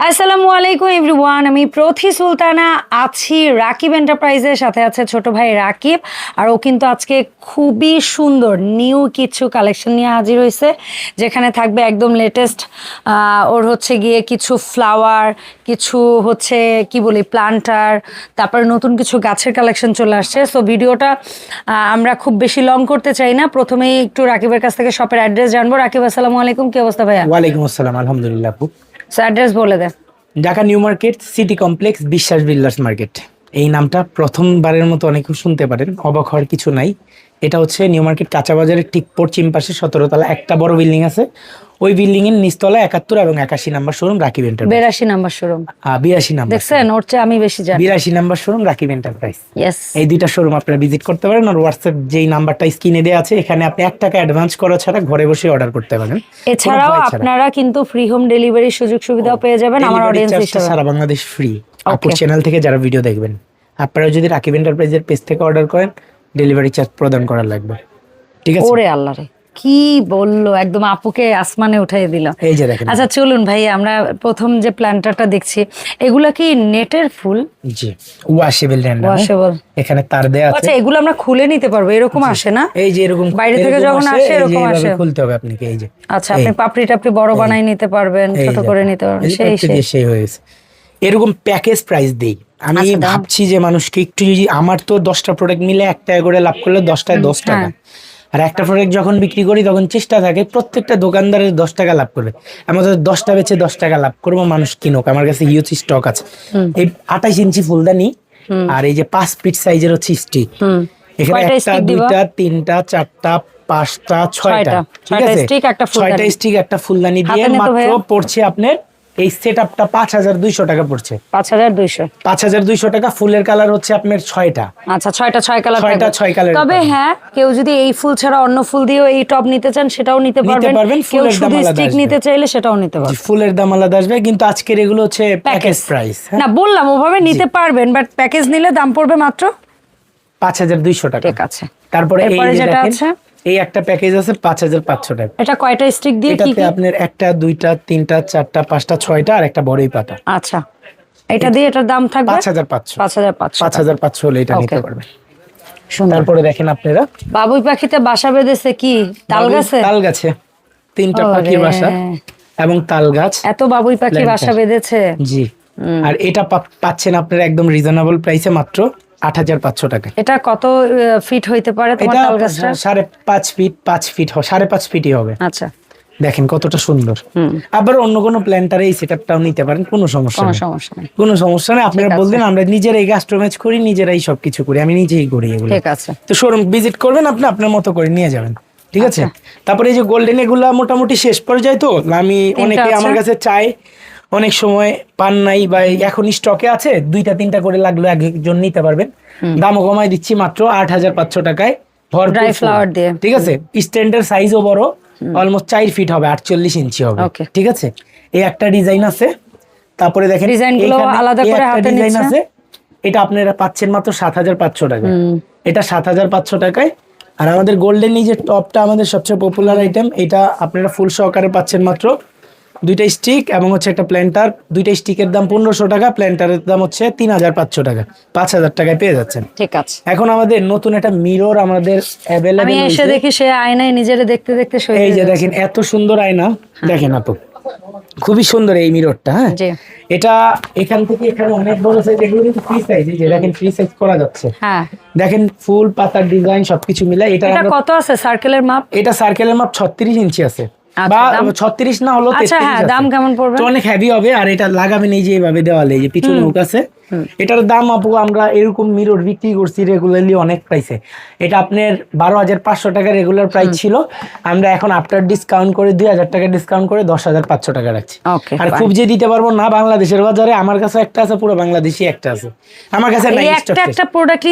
আসসালামু আলাইকুম, এভরিওয়ান। আমি প্রথি সুলতানা আছি রাকিব এন্টারপ্রাইজের সাথে আছে ছোট ভাই রাকিব, আর ও কিন্তু আজকে খুবই সুন্দর নিউ কিছু কালেকশন নিয়ে হাজির হয়েছে, যেখানে থাকবে একদম লেটেস্ট ওর হচ্ছে গিয়ে কিছু ফ্লাওয়ার কিছু হচ্ছে কি বলি প্লান্টার তারপরে নতুন কিছু গাছের কালেকশন চলে আসছে। সো ভিডিওটা আমরা খুব বেশি লং করতে চাই না। প্রথমেই একটু রাকিবের কাছ থেকে শপের অ্যাড্রেস জানব। রাকিব, আসসালামু আলাইকুম। কি অবস্থা ভাইয়া? ওয়ালাইকুম আসসালাম। আলহামদুলিল্লাহ অ্যাড্রেস বলে দেন। Dhaka New Market City Complex Biswas Builders Market. এই নামটা প্রথমবারের মতো অনেকে শুনতে পারেন অবাক হওয়ার কিছু নাই। এটা হচ্ছে নিউ মার্কেট কাঁচা বাজারের ঠিক পশ্চিম পাশে সতেরো তলা একটা বড় বিল্ডিং আছে। ওই বিল্ডিং এর নিচতলা একাত্তর এবং একাশি নাম্বার শোরুম রাকিব এন্টারপ্রাইজ। বেরাশি নাম্বার শোরুম। বিরাশি নাম্বার দেখছেন? ওর চেয়ে আমি বেশি জানি। বিরাশি নাম্বার শোরুম রাকিব এন্টারপ্রাইজ। এই দুইটা শোরুম আপনারা ভিজিট করতে পারেন আর হোয়াটসঅ্যাপ যেই নাম্বারটা স্ক্রিনে দেওয়া আছে এখানে আপনি এক টাকা অ্যাডভান্স করা ছাড়া ঘরে বসে অর্ডার করতে পারেন। এছাড়াও। আপনারা কিন্তু ফ্রি হোম ডেলিভারি সুযোগ সুবিধাও পেয়ে যাবেন আমার অডিয়েন্স হিসেবে। সারা বাংলাদেশ ফ্রি আপুর চ্যানেল থেকে যারা ভিডিও দেখবেন। আপনারা যদি রাকিব এন্টারপ্রাইজের পেজ থেকে অর্ডার করেন ডেলিভারি চার্জ প্রদান করা লাগবে। ঠিক আছে? ওরে আল্লাহ রে কি বলল একদম আপুকে আসমানে উঠাই দিল। এই যে দেখেন। আচ্ছা চলুন ভাই আমরা প্রথম যে প্ল্যান্টারটা দেখছি এগুলা কি নেটের ফুল? জি ওয়াশেবল র্যান্ডাম ওয়াশেবল এখানে তার দেয়া আছে। আচ্ছা এগুলো আমরা খুলে নিতে পারব এরকম আসে না? এই যে এরকম বাইরে থেকে যখন আসে, এরকম আসে। খুলতে হবে আপনাকে এই যে। আচ্ছা আপনি পাপড়ি টাপড়ি বড় বানাই নিতে পারবেন ছোট করে নিতে পারবেন সেই সেই। হয়েছে এরকম প্যাকেজ প্রাইস দেই। আমি আচ্ছা, ভাবছি যে মানুষকে একটু যদি আমার তো দশটা প্রোডাক্ট মিলে এক টাকা করে লাভ করলে দশটায় দশ টাকা। হ্যাঁ। আর একটা প্রোডাক্ট যখন বিক্রি করি তখন চেষ্টা থাকে প্রত্যেকটা দোকানদারের দশ টাকা লাভ করবে। আমাদের দশটা বেচে দশ টাকা লাভ করব মানুষ কিনুক। আমার কাছে হিউজ স্টক আছে। এই আঠাইশ ইঞ্চি ফুলদানি আর এই যে পাঁচ ফিট সাইজের হচ্ছে স্টিক এখানে একটা দুইটা তিনটা চারটা পাঁচটা ছয়টা। ঠিক আছে। ছয়টা স্টিক একটা ফুলদানি দিয়ে মাত্র পড়ছে আপনার এই সেট আপটা পাঁচ হাজার দুইশো টাকা পড়ছে। পাঁচ হাজার দুইশো। পাঁচ হাজার দুইশো টাকা ফুলের কালার হচ্ছে আপনার ছয়টা। আচ্ছা ছয়টা ছয় কালার ছয়টা ছয় এর তবে হ্যাঁ কেউ যদি এই ফুল ছাড়া অন্য ফুল দিয়েও এই টপ নিতে চান সেটাও নিতে পারবেন। পারবেন, কেউ শুধু স্টিক নিতে চাইলে সেটাও নিতে পারবেন। ফুলের দাম আলাদা আসবে কিন্তু আজকের এগুলো হচ্ছে প্যাকেজ প্রাইস না বললাম ওভাবে নিতে পারবেন বাট প্যাকেজ নিলে দাম পড়বে মাত্র পাঁচ হাজার দুইশো টাকা। ঠিক আছে। তারপরে এই যেটা আছে? এই একটা প্যাকেজ আছে পাঁচ হাজার পাঁচশো টাকা। এটা কয়টা স্টিক দিয়ে কি এটাতে আপনার একটা দুইটা তিনটা চারটা পাঁচটা ছয়টা আর একটা বড়ই পাতা। আচ্ছা। এটা দিয়ে এটার দাম থাকবে? পাঁচ হাজার পাঁচশো। পাঁচ হাজার পাঁচশো পাঁচ হাজার পাঁচশো হলে এটা নিতে পারবেন। তারপরে দেখেন আপনারা। বাবুই পাখিতে বাসা বেঁধেছে কি? তাল গাছে? তাল গাছে। তিনটা পাখির বাসা এবং তাল গাছ। এত বাবুই পাখি বাসা বেঁধেছে? জি। আর এটা পাচ্ছেন আপনারা একদম রিজনেবল প্রাইসে মাত্র আট হাজার পাঁচশো টাকা। এটা কত ফিট হইতে পারে এটা সাড়ে পাঁচ ফিট পাঁচ ফিট সাড়ে পাঁচ ফিটই হবে। আচ্ছা। দেখেন কতটা সুন্দর। আবার অন্য কোনো প্ল্যান্টারে এই সেটআপটাও নিতে পারেন কোনো সমস্যা কোনো নেই। সমস্যা নেই। কোনো সমস্যা নেই আপনারা বলবেন আমরা নিজেরাই কাস্টমাইজ করি নিজেরাই সবকিছু করি আমি নিজেই করি এগুলো। ঠিক আছে। তো শোরুম ভিজিট করবেন আপনি আপনার মতো করে নিয়ে যাবেন। ঠিক আছে? আচ্ছা। তারপরে এই যে গোল্ডেন এগুলা মোটামুটি শেষ পর্যায়ে তো আমি অনেকে আমার কাছে চাই অনেক সময় পান নাই বা এখন স্টকে আছে দুইটা তিনটা করে লাগল একজন নিতে পারবেন। দামও কমাই দিচ্ছি মাত্র আট হাজার পাঁচশো টাকায়। ভরপুর Dry ফুল। দিয়ে। ঠিক আছে? স্ট্যান্ডের সাইজও বড় অলমোস্ট চার ফিট হবে আটচল্লিশ ইঞ্চি হবে। ঠিক আছে? এই একটা ডিজাইন আছে। তারপরে দেখেন Design গুলো আলাদা করে হাতে ডিজাইন আছে। এটা আপনারা পাচ্ছেন মাত্র সাত হাজার পাঁচশো টাকা এটা সাত হাজার পাঁচশো টাকায়। আর আমাদের গোল্ডেন এই যে টপটা আমাদের সবচেয়ে পপুলার আইটেম এটা আপনারা ফুল সহকারে পাচ্ছেন মাত্র দুইটা স্টিক এবং হচ্ছে একটা প্ল্যান্টার দুইটা স্টিকের দাম পনেরোশো টাকা প্ল্যান্টারের দাম হচ্ছে তিন হাজার পাঁচশো টাকা। পাঁচ হাজার টাকায় পেয়ে যাচ্ছেন। ঠিক আছে। এখন আমাদের নতুন একটা মিরর আমাদের আমি এসে দেখি সে আয়নায় নিজেরে দেখতে দেখতে এই যে দেখেন এত সুন্দর আয়না। দেখেন আপু খুবই সুন্দর এই মিররটা হ্যাঁ? এটা এখান থেকে এখানে অনেক বড় সাইজ এগুলো কিন্তু ফ্রি সাইজ এই যে দেখেন ফ্রি সাইজ করা যাচ্ছে। হ্যাঁ। দেখেন ফুল পাতার ডিজাইন সবকিছু মিলে এটা কত আছে? সার্কেলের মাপ? এটা সার্কেলের মাপ ছত্রিশ ইঞ্চি আছে। বা দাম? ছত্রিশ না হলো আচ্ছা, হ্যাঁ, দাম কেমন পড়বে? তো অনেক হেভি হবে আর এটা লাগাবেন এই যে এইভাবে দেওয়ালে এই যে পিছনে হুক আছে এটার দাম আপু আমরা এরকম মিরর বিক্রি করছি রেগুলারলি অনেক প্রাইসে এটা আপনার বারো হাজার পাঁচশো টাকা রেগুলার প্রাইস ছিল। আমরা এখন আফটার ডিসকাউন্ট করে দুই হাজার টাকা ডিসকাউন্ট করে দশ হাজার পাঁচশো টাকা রাখছি। আর খুব যে দিতে পারব না বাংলাদেশের বাজারে আমার কাছে একটা আছে পুরো বাংলাদেশি একটা আছে। আমার কাছে একটা একটা প্রোডাক্ট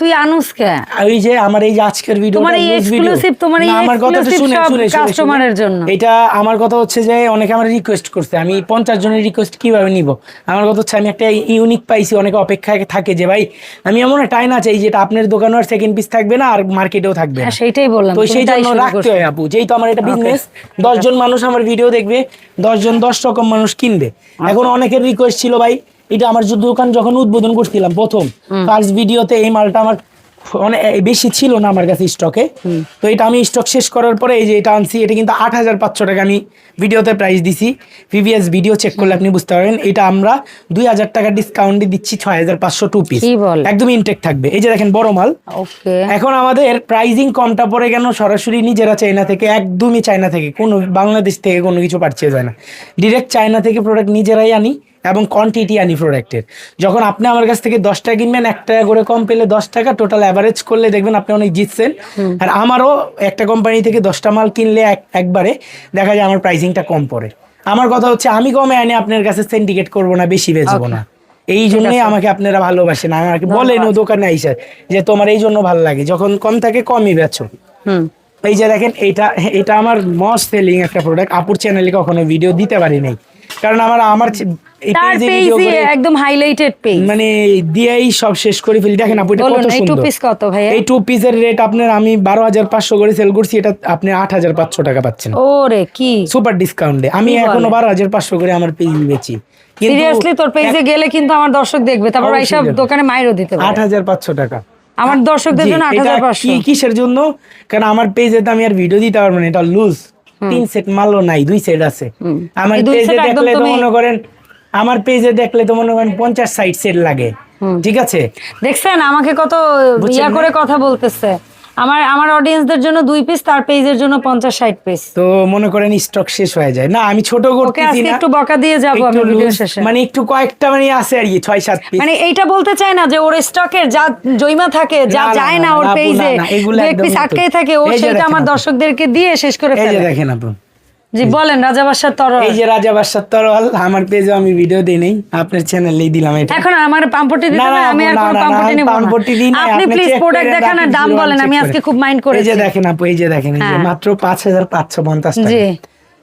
তুই আনুস কে? ওই যে আমার এই যে আজকের ভিডিও তোমার এই exclusive, তোমার এই আমার কথা শুনে। এর জন্য। এটা আমার কথা হচ্ছে যে অনেকে আমার রিকোয়েস্ট করছে আমি পঞ্চাশ জনের রিকোয়েস্ট কীভাবে নিব? আমার কথা হচ্ছে আমি একটা ইউনিক পাই পাইছি অনেকে অপেক্ষায় থাকে যে ভাই আমি এমন টাই না চাই যেটা আপনার দোকানে আর সেকেন্ড পিস থাকবে না আর মার্কেটেও থাকবে না। হ্যাঁ সেইটাই বললাম তো সেই জন্য রাখতে হয় আপু। যেহেতু আমার এটা বিজনেস দশজন মানুষ আমার ভিডিও দেখবে দশজন দশ রকম মানুষ কিনবে। আচ্ছা। এখন অনেকের রিকোয়েস্ট ছিল ভাই এটা আমার দোকান যখন উদ্বোধন করছিলাম প্রথম ফার্স্ট ভিডিওতে এই মালটা আমার অনেক বেশি ছিল না আমার কাছে স্টকে। তো এটা আমি স্টক শেষ করার পরে এই যে এটা আনছি এটা কিন্তু আট হাজার পাঁচশো টাকা আমি ভিডিওতে প্রাইস দিছি। প্রিভিয়াস ভিডিও চেক করলে আপনি বুঝতে পারবেন এটা আমরা দুই হাজার টাকা ডিসকাউন্টে দিচ্ছি ছয় হাজার পাঁচশো টু পিস একদম ইনটেক থাকবে। এই যে দেখেন বড় মাল। এখন আমাদের প্রাইজিং কমটা পরে কেন? সরাসরি নিজেরা চাইনা থেকে একদমই চাইনা থেকে কোনো বাংলাদেশ থেকে কোনো কিছু পারচেজ হয় না। ডিরেক্ট চায়না থেকে প্রোডাক্ট নিজেরাই আনি। এবং কোয়ান্টিটি আনি প্রোডাক্টের যখন আপনি আমার কাছ থেকে দশ টাকা কিনবেন এক টাকা করে কম পেলে দশ টাকা টোটাল অ্যাভারেজ করলে দেখবেন আপনি অনেক জিতছেন। আর আমারও একটা কোম্পানি থেকে দশটা মাল কিনলে এক- একবারে দেখা যায় আমার প্রাইসিংটা কম পড়ে। আমার কথা হচ্ছে আমি কমে আনি আপনার কাছে সিন্ডিকেট করব না বেশি বেচবো না। এই জন্যই আমাকে আপনারা ভালোবাসেন। আমাকে বলেন ও দোকানে আইসা যে তোমার এই জন্য ভালো লাগে। যখন কম থাকে কমই বেচো। হুম। এই যে দেখেন এটা এটা আমার মস্ট সেলিং একটা প্রোডাক্ট আপুর চ্যানেলে কখনো ভিডিও দিতে পারি নাই। কারণ আমার আমার এই একদম হাইলাইটেড পেজ মানে দিয়েই সব শেষ করে ফেলি। দেখেন আপু এটা কত এই টু সুন্দর। পিস কত ভাইয়া? এই টু পিসের রেট আপনার আমি বারো হাজার পাঁচশো করে সেল করছি এটা আপনি আট হাজার পাঁচশো টাকা পাচ্ছেন। ওরে কি? সুপার ডিসকাউন্টে আমি এখনও বারো হাজার পাঁচশো করে আমার পেজ বেচি সিরিয়াসলি তোর পেজে গেলে কিন্তু আমার দর্শক দেখবে। তারপর এইসব দোকানে মাইরও দিতে পারে। হাজার পাঁচশো টাকা। আমার দর্শকদের জন্য আট এটা হাজার পাঁচশো। কি কিসের জন্য? কারণ আমার পেজে তো আমি আর ভিডিও দিতে পারব না এটা লুজ তিন সেট মালও নাই দুই সেট আছে। আমার পেজে দেখলে তো মনে করেন আমার পেজে দেখলে তো মনে করেন পঞ্চাশ সাইট সেট লাগে। ঠিক আছে? দেখছেন আমাকে কত ইয়া করে কথা বলতেছে। আমার আমার অডিয়েন্সদের জন্য দুই পিস তার পেজের জন্য পঞ্চাশ ষাট পিস তো মনে করেন স্টক শেষ হয়ে যায়। না আমি ছোট করতেছি না। একটু বকা দিয়ে যাব আমি ভিডিও শেষে। মানে একটু কয়েকটা মানে আছে আর কি ছয় সাত পিস মানে এইটা বলতে চাই না যে ওর স্টকের যা জৈমা থাকে যা যায় না ওর পেজে এক পিস আটকে থাকে ও সেটা আমার দর্শকদেরকে দিয়ে শেষ করে এই ফেলে। দেখেন আপু। জি বলেন রাজা বাসার তরল এই যে রাজা বাদশার তরল আমার পেজে আমি ভিডিও দিই নেই আপনার চ্যানেলেই দিলাম এটা। এখন আমার পাম্পটি দিতে না, না না, আমি আর না, কোনো না, না, পাম্পটি নেব পাম্পটি দিই আপনি আপনি প্লিজ প্রোডাক্ট দেখান আর দাম বলেন আমি আজকে খুব মাইন্ড এই যে দেখেন আপু এই যে দেখেন এই যে। মাত্র পাঁচ হাজার পাঁচশো পঞ্চাশ টাকা। জি।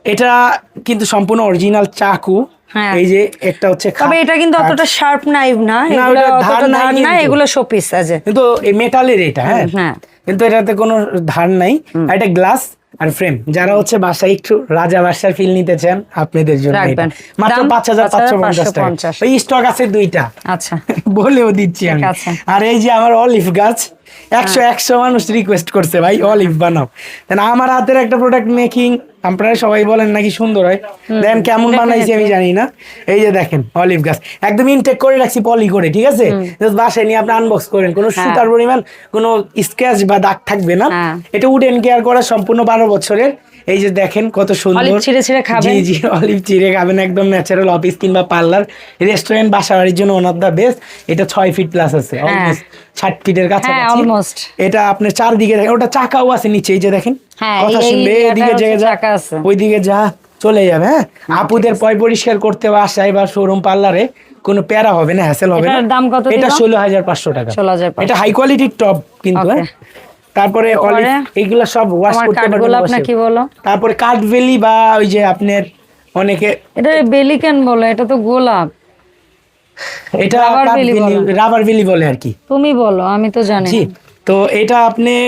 এটা কিন্তু সম্পূর্ণ অরিজিনাল চাকু হ্যাঁ। এই যে একটা হচ্ছে তবে এটা কিন্তু অতটা শার্প নাইফ না এগুলো ধার না। এগুলো শোপিস আছে কিন্তু এই মেটালের এটা হ্যাঁ। হ্যাঁ। কিন্তু এটাতে কোনো ধার নাই এটা গ্লাস আর ফ্রেম যারা হচ্ছে বাসায় একটু রাজা বাসার ফিল নিতে চান আপনাদের জন্য মাত্র পাঁচ হাজার পাঁচশো পঞ্চাশ টাকা। এই স্টক আছে দুইটা। আচ্ছা। বলেও দিচ্ছি আমি। আর এই যে আমার অলিভ গাছ একশো হ্যাঁ। একশো মানুষ রিকোয়েস্ট করছে ভাই অলিভ বানাও। আমার হাতের একটা প্রোডাক্ট মেকিং আপনারা সবাই বলেন নাকি সুন্দর হয়। দেন কেমন বানাইছি আমি জানি না। এই যে দেখেন অলিভ গাছ। একদম ইনটেক করে রাখছি পলি করে ঠিক আছে? বাসায় নিয়ে আপনি আনবক্স করেন। কোনো সুতার পরিমাণ কোনো স্ক্র্যাচ বা দাগ থাকবে না। এটা উড এন্ড কেয়ার করা সম্পূর্ণ বারো বছরের। এই যে দেখেন কত সুন্দর। অলিভ ছিঁড়ে ছিঁড়ে খাবেন। জি জি অলিভ চিড়ে খাবেন একদম ন্যাচারাল অফিস কিংবা পার্লার রেস্টুরেন্ট বাসা বাড়ির জন্য ওয়ান অফ দ্য বেস্ট এটা ছয় ফিট প্লাস আছে অলমোস্ট ষাট ফিটের কাছে হ্যাঁ, almost। এটা আপনার চারদিকে দেখেন ওটা চাকাও আছে নিচে এই যে দেখেন। হ্যাঁ, কথা শুনবে এদিকে যে যা চাকা আছে। ওইদিকে যা চলে যাবে হ্যাঁ। আপুদের পয় পরিষ্কার করতে বাসায় বা শোরুম পার্লারে কোনো প্যারা হবে না হ্যাসেল হবে না। দাম কত এটা ষোলো হাজার পাঁচশো টাকা। এটা হাই কোয়ালিটির টপ কিন্তু হ্যাঁ। তারপরে এইগুলা সব ওয়াশ করতে পারবেন কি বলো? তারপরে কাঠভেলি বা ওই যে আপনার অনেকে এটা বেলিকেন বলে এটা তো গোলাপ। এটা বলে। রাবার বেলি বলে আর কি। তুমি বলো আমি তো জানি তো এটা আপনার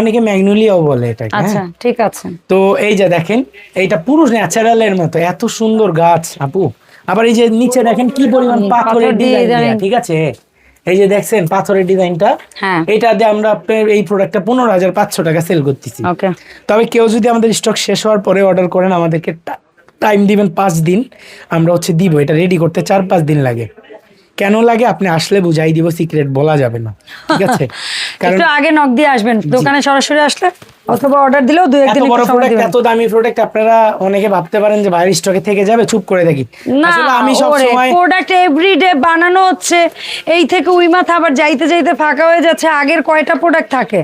অনেকে ম্যাগনোলিয়াও বলে এটাকে আচ্ছা হ্যাঁ ঠিক আছে। তো এই যে দেখেন এইটা পুরো ন্যাচারালের মতো এত সুন্দর গাছ আপু। আবার এই যে নিচে দেখেন কি পরিমাণ পাথরের ডিজাইন ঠিক আছে? এই যে দেখছেন পাথরের ডিজাইনটা হ্যাঁ। এটা দিয়ে আমরা আপনার এই প্রোডাক্টটা পনেরো হাজার পাঁচশো টাকা সেল করতেছি। তবে কেউ যদি আমাদের স্টক শেষ হওয়ার পরে অর্ডার করেন আমাদেরকে টাইম দিবেন পাঁচ দিন আমরা হচ্ছে দিব এটা রেডি করতে চার পাঁচ দিন লাগে। কেন লাগে? আপনি আসলে বুঝাই দিব সিক্রেট বলা যাবে না। ঠিক আছে? কারণ একটু আগে নক দিয়ে আসবেন দোকানে সরাসরি আসলে অথবা অর্ডার দিলেও দু এত একদিন বড় প্রোডাক্ট এত দামি প্রোডাক্ট আপনারা অনেকে ভাবতে পারেন যে বাইরের স্টকে থেকে যাবে চুপ করে দেখি। না আসলে আমি সব সময় প্রোডাক্ট এভরিডে বানানো হচ্ছে। এই থেকে উই মাথা আবার যাইতে যাইতে ফাঁকা হয়ে যাচ্ছে আগের কয়টা প্রোডাক্ট থাকে?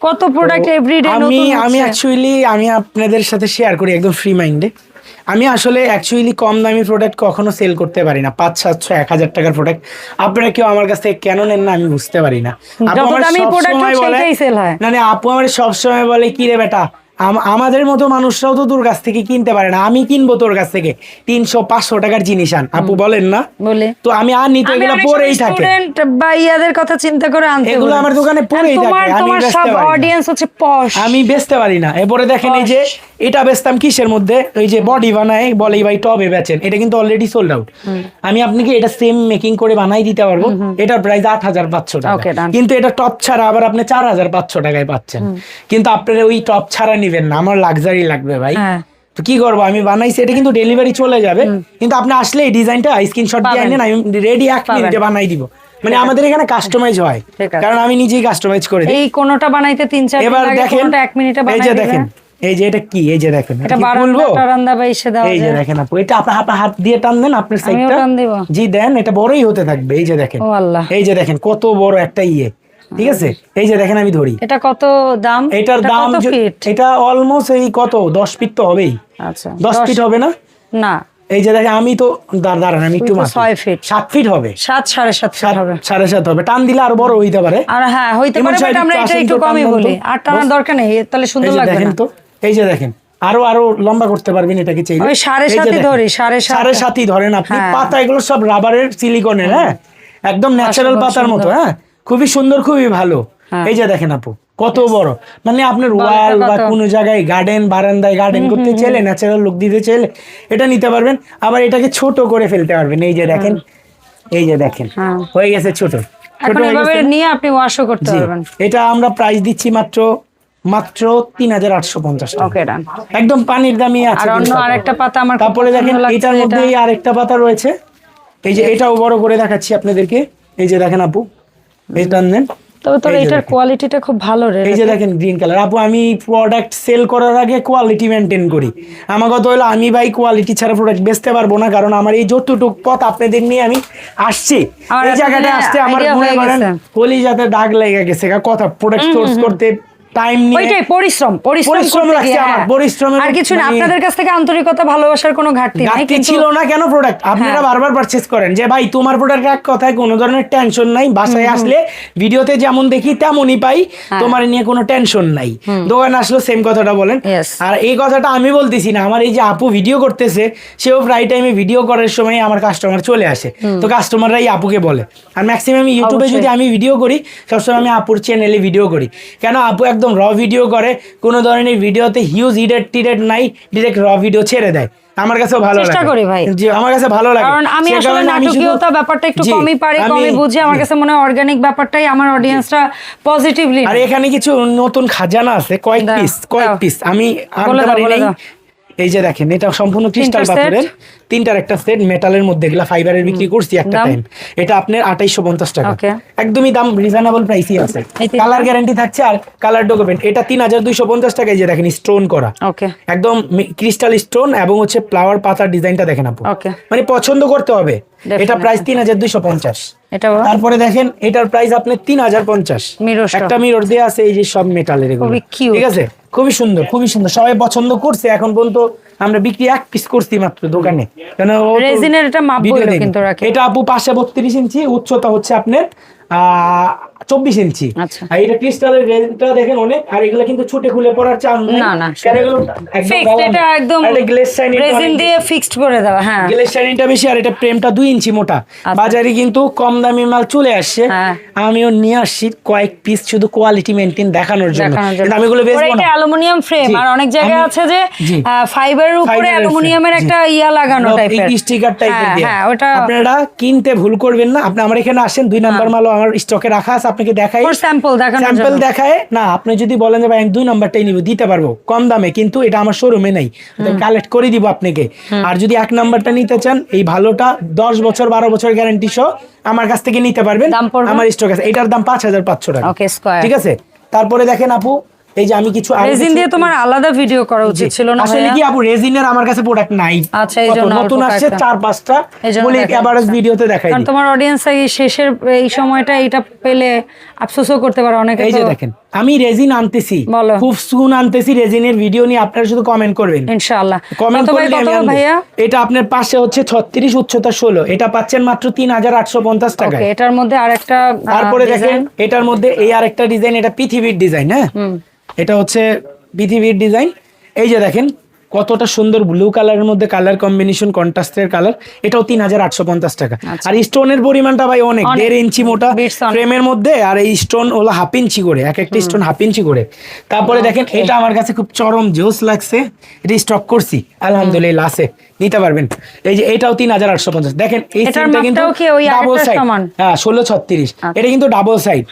কত প্রোডাক্ট এভরিডে আমি নতুন আমি হচ্ছে? অ্যাকচুয়ালি আমি আপনাদের সাথে শেয়ার করি একদম ফ্রি মাইন্ডে আমি আসলে অ্যাকচুয়ালি কম দামি প্রোডাক্ট কখনো সেল করতে পারি না। পাঁচ সাতশো এক হাজার টাকার প্রোডাক্ট আপনারা কেউ আমার কাছ থেকে কেন নেন না আমি বুঝতে পারি না। আপু আমার দামি সব product হোক সময় বলে- হয়। না আপু আমার সবসময় বলে কি রে বেটা আমাদের মতো মানুষরাও তো তোর কাছ থেকে কিনতে পারে না। আমি কিনবো তোর কাছ থেকে। তিনশো পাঁচশো টাকার জিনিস আন। আপু বলেন না। বলে। তো আমি আনি তো এগুলো পরেই থাকে। student বা ইয়াদের কথা চিন্তা করে আনতে এগুলো আমার দোকানে পরেই থাকে, আমি তোমার সব অডিয়েন্স হচ্ছে পশ আমি বেচতে পারি না। এরপরে দেখেন এই যে এটা বেচতাম কিসের মধ্যে? ওই যে বডি বানায় বলে ভাই টবে বেচেন। এটা কিন্তু অলরেডি সোল্ড আউট আমি আপনাকে এটা সেম মেকিং করে বানাই দিতে পারব। এটার প্রাইস আট হাজার পাঁচশো টাকা। কিন্তু এটা টপ ছাড়া আবার আপনি চার হাজার পাঁচশো টাকায় পাচ্ছেন। কিন্তু আপনারা ওই টপ ছাড়া নিবেন না আমার লাক্সারি লাগবে ভাই। হ্যাঁ। তো কি করব আমি বানাইছি এটা কিন্তু ডেলিভারি চলে যাবে। কিন্তু আপনি আসলে এই ডিজাইনটা স্ক্রিনশট দিয়ে আনেন আমি রেডি এক মিনিটে বানাই দিব। মানে আমাদের এখানে কাস্টমাইজ হয়। কারণ আমি নিজেই কাস্টমাইজ করে দিই। এই কোনোটা বানাইতে তিন চার এবার দেখেন এক মিনিটে এই যে দেখেন এই যে এটা কি এই যে দেখেন এটা কি বারান্দা বা এসে এই যে দেখেন আপু এটা আপনার আপনার হাত দিয়ে টান দেন আপনার সাইডটা টান দিব? জি দেন এটা বড়ই হতে থাকবে এই যে দেখেন। ও আল্লাহ। এই যে দেখেন কত বড় একটা ইয়ে। ঠিক আছে? এই যে দেখেন আমি ধরি। এটা কত দাম? এটার দাম এটা অলমোস্ট এই কত? দশ ফিট তো হবেই। আচ্ছা। দশ ফিট হবে না? না। এই যে দেখেন আমি তো দাঁড়- দাঁড়ান আমি একটু ছয় ফিট। সাত ফিট হবে। সাত সাড়ে সাত ফিট হবে। সাড়ে সাত হবে। টান দিলে আরও বড় হইতে পারে। আর হ্যাঁ হইতে পারে বাট আমরা এটা একটু কমই বলি। আর টানার দরকার নেই তাহলে সুন্দর লাগবে দেখেন না তো এই যে দেখেন আরও আরও লম্বা করতে পারবেন এটাকে চাইলে ওই সাড়ে সাতই। ধরি, সাড়ে। সাড়ে সাতই ধরেন আপনি। হ্যাঁ। পাতা এগুলো সব রাবারের সিলিকনের হ্যাঁ? একদম ন্যাচারাল পাতার মতো হ্যাঁ? খুবই সুন্দর খুবই ভালো। হ্যাঁ। এই যে দেখেন আপু কত বড়। মানে আপনার ওয়াল বা? কোনো জায়গায় গার্ডেন বারান্দায় গার্ডেন করতে চাইলে ন্যাচারাল লুক দিতে চাইলে এটা নিতে পারবেন। আবার এটাকে ছোট করে ফেলতে পারবেন। এই যে দেখেন এই যে দেখেন হ্যাঁ। হয়ে গেছে ছোট। হয়ে? নিয়ে আপনি ওয়াশও করতে পারবেন। এটা আমরা প্রাইস দিচ্ছি মাত্র মাত্র তিন হাজার আটশো পঞ্চাশ একদম পানির দামই আছে অন্য আরেকটা পাতা আমার তারপরে দেখেন এটার যেটা- মধ্যে এই আরেকটা পাতা রয়েছে। এই যে এটাও বড় করে দেখাচ্ছি আপনাদেরকে। এই যে দেখেন আপু এটা নেন। তবে তোর এটার কোয়ালিটিটা খুব ভালো রে এই যে দেখেন গ্রিন কালার আপু আমি প্রোডাক্ট সেল করার আগে কোয়ালিটি মেনটেন করি। আমার কথা হলো আমি ভাই কোয়ালিটি ছাড়া প্রোডাক্ট বেচতে পারব না কারণ আমার এই যতটুক পথ আপনাদের নিয়ে আমি আসছি। এই জায়গাটা মানে আসতে আমার মনে করেন গেছে। কলি যাতে দাগ লেগে গেছে কথা প্রোডাক্ট সোর্স করতে টাইম নিয়ে ওইটাই পরিশ্রম পরিশ্রম লাগছে আমার, হ্যাঁ। পরিশ্রমের আর কিছু না মানে- আপনাদের কাছ থেকে আন্তরিকতা ভালোবাসার কোনো ঘাটতি নাই ঘাটতি ছিল না কেন প্রোডাক্ট আপনারা হ্যাঁ। বারবার পারচেজ করেন যে ভাই তোমার প্রোডাক্ট এক কথায় কোনো ধরনের টেনশন নাই বাসায় আসলে ভিডিওতে যেমন দেখি তেমনই পাই হ্যাঁ। তোমার নিয়ে কোনো টেনশন নাই। দোকানে আসলে সেম কথাটা বলেন। আর এই কথাটা আমি বলতেছি না আমার এই যে আপু ভিডিও করতেছে সেও প্রায় টাইমে ভিডিও করার সময় আমার কাস্টমার চলে আসে। তো কাস্টমাররা এই আপুকে বলে। আর ম্যাক্সিমাম ইউটিউবে যদি আমি ভিডিও করি সবসময় আমি আপুর চ্যানেলে ভিডিও করি। কেন? আপু একদম র ভিডিও করে কোনো ধরনের ভিডিওতে হিউজ ইডেট টিডেট নাই ডিরেক্ট র ভিডিও ছেড়ে দেয়। আমার কাছেও ভালো চেষ্টা করি ভাই। জি আমার কাছে ভালো লাগে। কারণ আমি আসলে নাটকীয়তা ব্যাপারটা একটু কমই পারি কমই বুঝি। আমার কাছে মনে হয় অর্গানিক ব্যাপারটাই আমার অডিয়েন্সটা পজিটিভলি আর এখানে কিছু নতুন খাজানা আছে কয়েক পিস কয়েক পিস আমি আনতে পারি। এই যে দেখেন এটা সম্পূর্ণ ক্রিস্টাল পাথরের তিনটার একটা সেট মেটালের মধ্যে এগুলা ফাইবারের বিক্রি করছি একটা টাইম এটা আপনার আঠাইশো পঞ্চাশ টাকা। একদমই দাম রিজনেবল প্রাইসই আছে। কালার গ্যারান্টি থাকছে আর কালার ডকুমেন্ট এটা তিন হাজার দুইশো পঞ্চাশ টাকায় যে দেখেন স্টোন করা। একদম ক্রিস্টাল স্টোন এবং হচ্ছে ফ্লাওয়ার পাতার ডিজাইনটা দেখেন আপু. মানে পছন্দ করতে হবে। এটা প্রাইস তিন হাজার দুইশো পঞ্চাশ। এটা তারপরে দেখেন এটার প্রাইস আপনার তিন হাজার পঞ্চাশ। একটা মিরর দেওয়া আছে এই যে সব মেটালের এগুলো। ঠিক আছে? খুবই সুন্দর খুবই সুন্দর। সবাই পছন্দ করছে এখন পর্যন্ত আমরা বিক্রি এক পিস করছি মাত্র দোকানে। কেন এটা মাপ video কিন্তু রাখি। এটা আপু পাশে বত্রিশ ইঞ্চি উচ্চতা হচ্ছে আপনার আহ চব্বিশ ইঞ্চি আচ্ছা। আর এটা ক্রিস্টালের রেঞ্জটা দেখেন অনেক আর এগুলো কিন্তু ছুটে খুলে পড়ার চান্স না, না। এগুলো একদম ফিক্সড এটা একদম গ্লেস শাইনিং রেজিন দিয়ে ফিক্সড করে দেওয়া হ্যাঁ। গ্লেস শাইনিংটা বেশি আর এটা প্রেমটা দুই ইঞ্চি মোটা। বাজারে কিন্তু কম দামি মাল চলে আসছে। হ্যাঁ। আমিও নিয়ে আসছি কয়েক পিস শুধু কোয়ালিটি মেনটেন দেখানোর জন্য। কিন্তু আমি এগুলো বেচবো এটা অ্যালুমিনিয়াম ফ্রেম আর অনেক জায়গায় আছে যে। ফাইবারের উপরে অ্যালুমিনিয়ামের একটা ইয়া লাগানো টাইপের স্টিকার টাইপের দিয়ে। হ্যাঁ ওটা আপনারা কিনতে ভুল করবেন না। আপনি আমার এখানে আসেন দুই নাম্বার মালও আমার স্টকে রাখা আছে। আপনাকে দেখাই। স্যাম্পল দেখানো স্যাম্পল দেখায়। না আপনি যদি বলেন যে ভাই আমি দুই নাম্বারটাই নিব দিতে পারব কম দামে কিন্তু এটা আমার শোরুমে নেই। কালেক্ট করে দিব আপনাকে। আর যদি এক নাম্বারটা নিতে চান এই ভালোটা দশ বছর বারো বছর গ্যারান্টি সহ আমার কাছ থেকে নিতে পারবেন। আমার স্টক আছে। এটার দাম পাঁচ হাজার পাঁচশো টাকা. ঠিক আছে? তারপরে দেখেন আপু এই যে আমি কিছু রেজিন দিয়ে তোমার আলাদা ভিডিও করা উচিত ছিল না আসলে কি আপু রেজিনের আমার কাছে প্রোডাক্ট নাই। আচ্ছা, এই? জন্য নতুন আসছে চার পাঁচটা। বলি দেখা এভারেজ ভিডিওতে দেখাই কারণ তোমার অডিয়েন্স এই শেষের এই সময়টা এটা পেলে আফসোসও করতে পারে অনেকে এই যে দেখেন আমি রেজিন আনতেছি। খুব সুন আনতেছি রেজিনের ভিডিও নিয়ে আপনারা শুধু কমেন্ট করবেন। ইনশাআল্লাহ। কমেন্ট করলে আমি ভাইয়া? এটা আপনার পাশে হচ্ছে ছত্রিশ উচ্চতা ষোলো। এটা পাচ্ছেন মাত্র তিন হাজার আটশো পঞ্চাশ টাকায়। ওকে এটার মধ্যে আরেকটা তারপরে দেখেন এটার মধ্যে এই আরেকটা ডিজাইন এটা পৃথিবীর ডিজাইন হ্যাঁ? এটা হচ্ছে পৃথিবীর ডিজাইন। এই যে দেখেন কতটা সুন্দর ব্লু কালারের মধ্যে কালার কম্বিনেশন কন্ট্রাস্টের কালার এটাও তিন হাজার আটশো পঞ্চাশ টাকা। আর স্টোনের পরিমাণটা ভাই অনেক আচ্ছা। দেড় ইঞ্চি মোটা। ফ্রেমের মধ্যে আর এই স্টোন হলো হাফ ইঞ্চি করে এক একটা স্টোন হাফ ইঞ্চি করে। তারপরে দেখেন এটা আমার কাছে খুব চরম জোস লাগছে। এটা স্টক করছি আলহামদুলিল্লাহ আছে। নিতে পারবেন। এই যে এটাও তিন হাজার আটশো পঞ্চাশ। দেখেন এই কিন্তু ডাবল সাইড হ্যাঁ ষোলো ছত্রিশ। এটা কিন্তু ডাবল সাইড।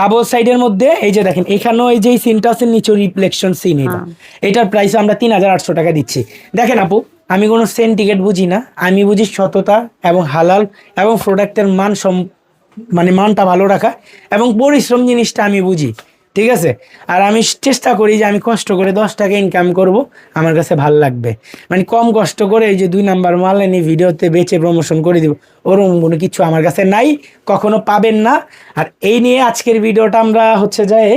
ডাবল সাইডের মধ্যে এই যে দেখেন এখানেও এই যে সিনটা আছে নিচে রিফ্লেকশন সিন এটা। হ্যাঁ। এটার প্রাইস আমরা তিন হাজার আটশো টাকা দিচ্ছি। দেখেন আপু আমি কোনো সেন টিকেট বুঝি না। আমি বুঝি সততা এবং হালাল এবং প্রোডাক্টের মান সম মানে মানটা ভালো রাখা এবং পরিশ্রম জিনিসটা আমি বুঝি। ঠিক আছে? আর আমি চেষ্টা করি যে আমি কষ্ট করে দশ টাকা ইনকাম করব আমার কাছে ভালো লাগবে। মানে কম কষ্ট করে এই যে দুই নাম্বার মাল এনে ভিডিওতে বেচে প্রমোশন করে দিব ওরকম কোনো কিছু আমার কাছে নাই কখনো পাবেন না। আর এই নিয়ে আজকের ভিডিওটা আমরা হচ্ছে যায়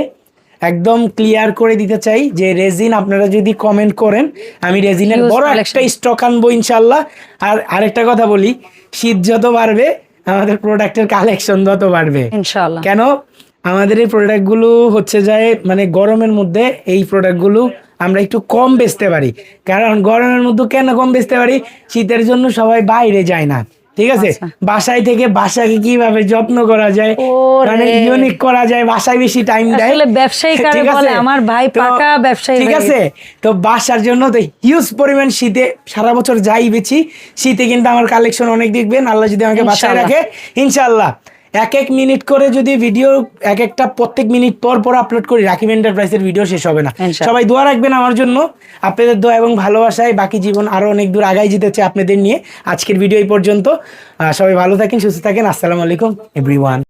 একদম ক্লিয়ার করে দিতে চাই যে রেজিন আপনারা যদি কমেন্ট করেন আমি রেজিনের বড় একটা স্টক আনব ইনশাল্লাহ আর আরেকটা কথা বলি শীত যত বাড়বে আমাদের প্রোডাক্টের কালেকশন তত বাড়বে। ইনশাআল্লাহ। কেন? আমাদের এই প্রোডাক্টগুলো হচ্ছে যায় মানে গরমের মধ্যে এই প্রোডাক্টগুলো আমরা একটু কম বেচতে পারি। কারণ গরমের মধ্যে কেন কম বেচতে পারি? শীতের জন্য সবাই বাইরে যায় না। ঠিক আছে? আচ্ছা। বাসায় থেকে বাসাকে কীভাবে যত্ন করা যায়? মানে ইউনিক করা যায় বাসায় বেশি টাইম দেয়। আসলে ব্যবসায়ী কারে ঠিক বলে? আছে? আমার ভাই পাকা ব্যবসায়ী ঠিক আছে? তো বাসার জন্য তো হিউজ পরিমাণ শীতে সারা বছর যাই বেছি শীতে কিন্তু আমার কালেকশন অনেক দেখবেন। আল্লাহ যদি আমাকে ইনশাআল্লাহ। রাখে ইনশাআল্লাহ। এক এক মিনিট করে যদি ভিডিও এক একটা প্রত্যেক মিনিট পর পর আপলোড করি রাকিব এন্টারপ্রাইজের ভিডিও শেষ হবে না। সবাই দোয়া রাখবেন আমার জন্য। আপনাদের দোয়া এবং ভালোবাসায় বাকি জীবন আরও অনেক দূর আগাই যেতেছে আপনাদের নিয়ে। আজকের ভিডিও এই পর্যন্ত। সবাই ভালো থাকেন সুস্থ থাকেন। আসসালামু আলাইকুম এভরিওয়ান